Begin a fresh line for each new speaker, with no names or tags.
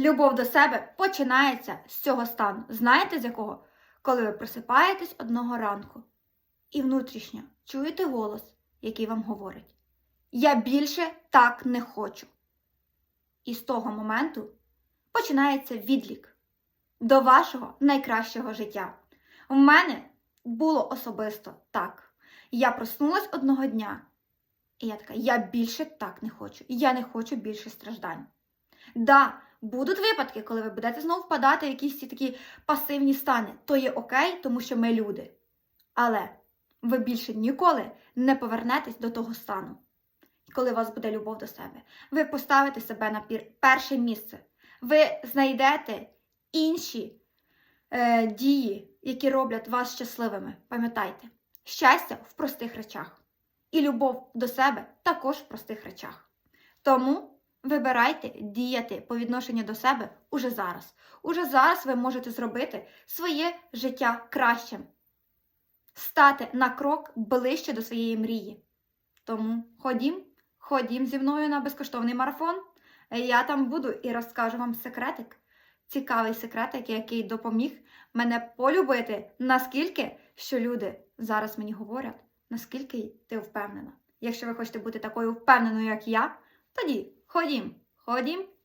Любов до себе починається з цього стану. Знаєте з якого? Коли ви просипаєтесь одного ранку і внутрішньо чуєте голос, який вам говорить: Я більше так не хочу. І з того моменту починається відлік до вашого найкращого життя. У мене було особисто так. Я проснулась одного дня, і я така: я більше так не хочу. Я не хочу більше страждань. Да, будуть випадки, коли ви будете знову впадати в якісь ці такі пасивні стани. То є окей, тому що ми люди. Але ви більше ніколи не повернетесь до того стану, коли у вас буде любов до себе. Ви поставите себе на перше місце. Ви знайдете інші е, дії, які роблять вас щасливими. Пам'ятайте, щастя в простих речах. І любов до себе також в простих речах. Тому вибирайте діяти по відношенню до себе уже зараз. Уже зараз ви можете зробити своє життя кращим, стати на крок ближче до своєї мрії. Тому ходім, ходім зі мною на безкоштовний марафон. Я там буду і розкажу вам секретик, цікавий секретик, який допоміг мене полюбити, наскільки що люди зараз мені говорять, наскільки ти впевнена. Якщо ви хочете бути такою впевненою, як я, тоді ходім, ходім